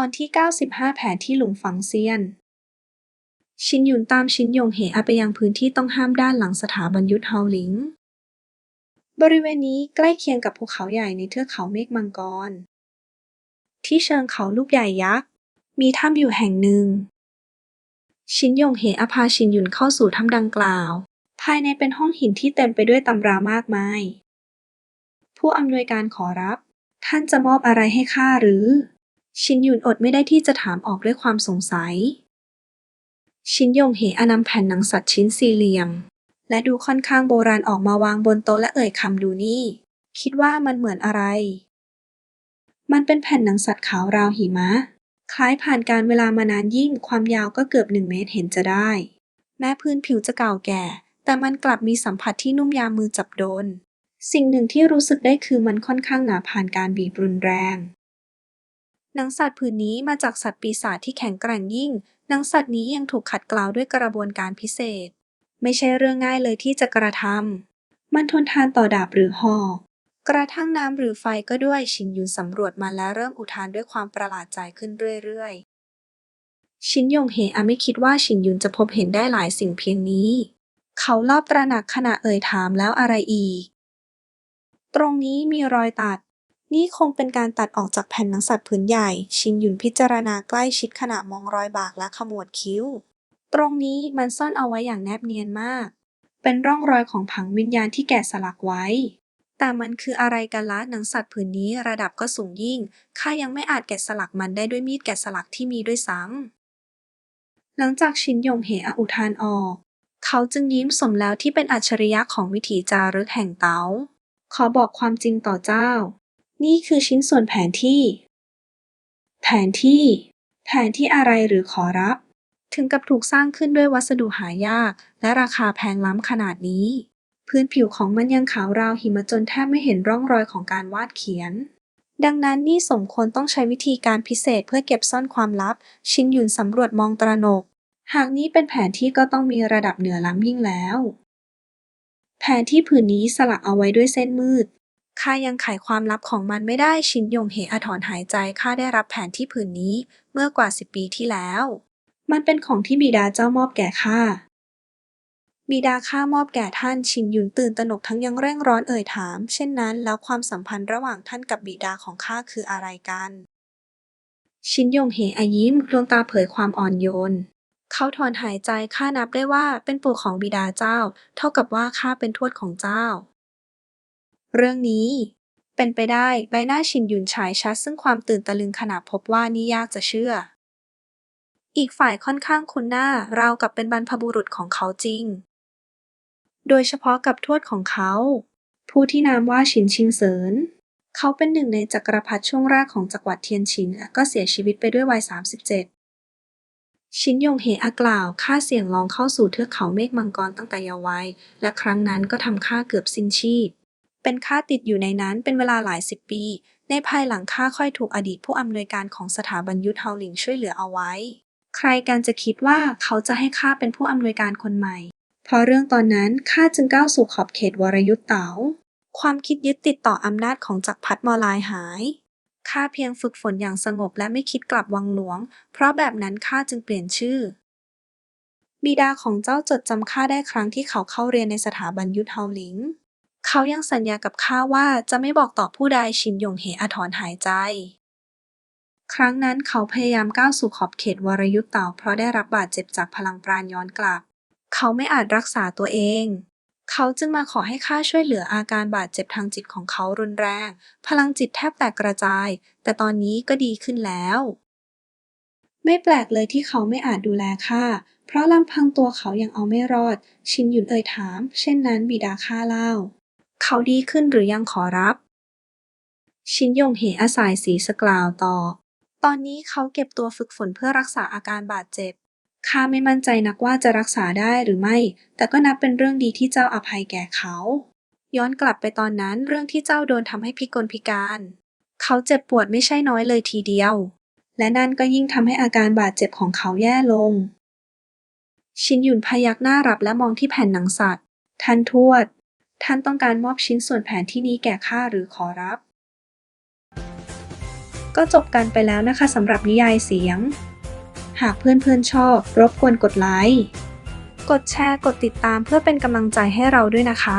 ตอนที่ 95 แผนที่หลุมฝังเซียน ชินหยุนตามชินยงเหอาไปยังพื้นที่ต้องห้ามด้านหลังสถาบันยุทธเฮาหลิง บริเวณนี้ใกล้เคียงกับภูเขาใหญ่ในเทือกเขาเมฆมังกร ที่เชิงเขาลูกใหญ่ยักษ์ มีถ้ำอยู่แห่งหนึ่ง ชินยงเหอาพาชินหยุนเข้าสู่ถ้ำดังกล่าว ภายในเป็นห้องหินที่เต็มไปด้วยตำรามากมาย ผู้อำนวยการขอรับ ท่านจะมอบอะไรให้ข้าหรือ ชินยุนอดไม่ได้ที่จะถามออกด้วยความสงสัย ชินยงเหอนำแผ่นหนังสัตว์ชิ้นสี่เหลี่ยม และดูค่อนข้างโบราณออกมาวางบนโต๊ะและเอ่ยคำดูนี่ คิดว่ามันเหมือนอะไร มันเป็นแผ่นหนังสัตว์ขาวราวหิมะ คล้ายผ่านการเวลามานานยิ่งความยาวก็เกือบหนึ่งเมตรเห็นจะได้ แม้พื้นผิวจะเก่าแก่ แต่มันกลับมีสัมผัสที่นุ่มยามมือจับโดน สิ่งหนึ่งที่รู้สึกได้คือมันค่อนข้างหนาผ่านการบีบรุนแรง หนังสัตว์ผืนนี้มาจากสัตว์ปีศาจที่แข็งแกร่งยิ่ง หนังสัตว์นี้ยังถูกขัดเกลาด้วยกระบวนการพิเศษ ไม่ใช่เรื่องง่ายเลยที่จะกระทำมันทนทานต่อดาบหรือหอกกระทั่งน้ำหรือไฟก็ด้วยชินยุนสำรวจมาและเริ่มอุทานด้วยความประหลาดใจขึ้นเรื่อยๆ ชินยงเหอาไม่คิดว่าชินยุนจะพบเห็นได้หลายสิ่งเพียงนี้ เขารอบตระหนักขณะเอ่ยถามแล้วอะไรอีก ตรงนี้มีรอยตัด นี่คงเป็นการตัดออกจากแผ่นหนังสัตว์ผืนใหญ่ ชินหยุนพิจารณาใกล้ชิดขณะมองรอยบากและขมวดคิ้ว ตรงนี้มันซ่อนเอาไว้อย่างแนบเนียนมาก เป็นร่องรอยของผังวิญญาณที่แกะสลักไว้ แต่มันคืออะไรกันละหนังสัตว์ผืนนี้ระดับก็สูงยิ่ง ข้ายังไม่อาจแกะสลักมันได้ด้วยมีดแกะสลักที่มีด้วยซ้ำ หลังจากชินยงเหออุทานออก เขาจึงยิ้มสมแล้วที่เป็นอัจฉริยะของวิถีจารึกแห่งเต๋าขอบอกความจริงต่อเจ้า นี่คือชิ้นส่วนแผนที่ แผนที่ แผนที่อะไรหรือขอรับ ถึงกับถูกสร้างขึ้นด้วยวัสดุหายาก และราคาแพงล้ำขนาดนี้ พื้นผิวของมันยังขาวราวหิมะจนแทบไม่เห็นร่องรอยของการวาดเขียน ดังนั้นนี่สมควรต้องใช้วิธีการพิเศษเพื่อเก็บซ่อนความลับ ชินหยุนสำรวจมองตระหนก หากนี้เป็นแผนที่ก็ต้องมีระดับเหนือล้ำยิ่งแล้ว แผนที่ผืนนี้สลักเอาไว้ด้วยเส้นมืด ข้ายังไขความลับของมันไม่ได้ ชินยงเหอถอนหายใจ ข้าได้รับแผนที่ผืนนี้เมื่อกว่าสิบปีที่แล้ว มันเป็นของที่บิดาเจ้ามอบแก่ข้า บิดาข้ามอบแก่ท่าน ชินหยุนตื่นตระหนกทั้งยังเร่งร้อนเอ่ยถาม เช่นนั้น แล้วความสัมพันธ์ระหว่างท่านกับบิดาของข้าคืออะไรกัน ชินยงเหอายิ้มดวงตาเผยความอ่อนโยนเขาถอนหายใจข้านับได้ว่าเป็นปู่ของบิดาเจ้า เท่ากับว่าข้าเป็นทวดของเจ้า เรื่องนี้ เป็นไปได้ใบหน้าชินยุนฉายชัดซึ่งความตื่นตะลึงขณะพบว่านี่ยากจะเชื่อ อีกฝ่ายค่อนข้างคุ้นหน้าราวกับเป็นบรรพบุรุษของเขาจริง โดยเฉพาะกับทวดของเขา ผู้ที่นามว่าชินชิงเซินเขาเป็นหนึ่งในจักรพรรดิช่วงแรกของจักรวรรดิเทียนชินและก็เสียชีวิตไปด้วยวัย 37 ชินยงเหอากล่าวข้าเสี่ยงลองเข้าสู่เทือกเขาเมฆมังกรตั้งแต่เยาว์วัย และครั้งนั้นก็ทำข้าเกือบสิ้นชีพ เป็นข้าติดอยู่ในนั้นเป็นเวลาหลายสิบปี ในภายหลังข้าค่อยถูกอดีตผู้อำนวยการของสถาบันยุทธเฮาหลิงช่วยเหลือเอาไว้ ใครกันจะคิดว่าเขาจะให้ข้าเป็นผู้อำนวยการคนใหม่ เพราะเรื่องตอนนั้นข้าจึงก้าวสู่ขอบเขตวรยุทธ์เต๋าความคิดยึดติดต่ออำนาจของจักรพรรดิมอลายหายข้าเพียงฝึกฝนอย่างสงบและไม่คิดกลับวังหลวง เพราะแบบนั้นข้าจึงเปลี่ยนชื่อ บิดาของเจ้าจดจำข้าได้ครั้งที่เขาเข้าเรียนในสถาบันยุทธเฮาหลิง เขายังสัญญากับข้าว่าจะไม่บอกต่อผู้ใดชินยงเหอาถอนหายใจ ครั้งนั้นเขาพยายามก้าวสู่ขอบเขตวรยุทธ์เต่าเพราะได้รับบาดเจ็บจากพลังปราณย้อนกลับ เขาไม่อาจรักษาตัวเอง เขาจึงมาขอให้ข้าช่วยเหลืออาการบาดเจ็บทางจิตของเขารุนแรง พลังจิตแทบแตกกระจาย แต่ตอนนี้ก็ดีขึ้นแล้ว ไม่แปลกเลยที่เขาไม่อาจดูแลข้าเพราะลำพังตัวเขายังเอาไม่รอด ชินหยุนเอ่ยถาม เช่นนั้นบิดาข้าเล่า เขาดีขึ้นหรือยังขอรับ ชินยงเหอาสายสีสกล่าวต่อ ตอนนี้เขาเก็บตัวฝึกฝนเพื่อรักษาอาการบาดเจ็บข้าไม่มั่นใจนักว่าจะรักษาได้หรือไม่ แต่ก็นับเป็นเรื่องดีที่เจ้าอภัยแก่เขา ย้อนกลับไปตอนนั้นเรื่องที่เจ้าโดนทำให้พิกลพิการ เขาเจ็บปวดไม่ใช่น้อยเลยทีเดียว และนั่นก็ยิ่งทำให้อาการบาดเจ็บของเขาแย่ลง ชินหยุนพยักหน้ารับและมองที่แผ่นหนังสัตว์ ท่านทวด ท่านต้องการมอบชิ้นส่วนแผนที่นี้แก่ข้าหรือขอรับ ก็จบกันไปแล้วนะคะสำหรับนิยายเสียง หากเพื่อนๆชอบ รบกวนกดไลค์ กดแชร์ กดติดตามเพื่อเป็นกำลังใจให้เราด้วยนะคะ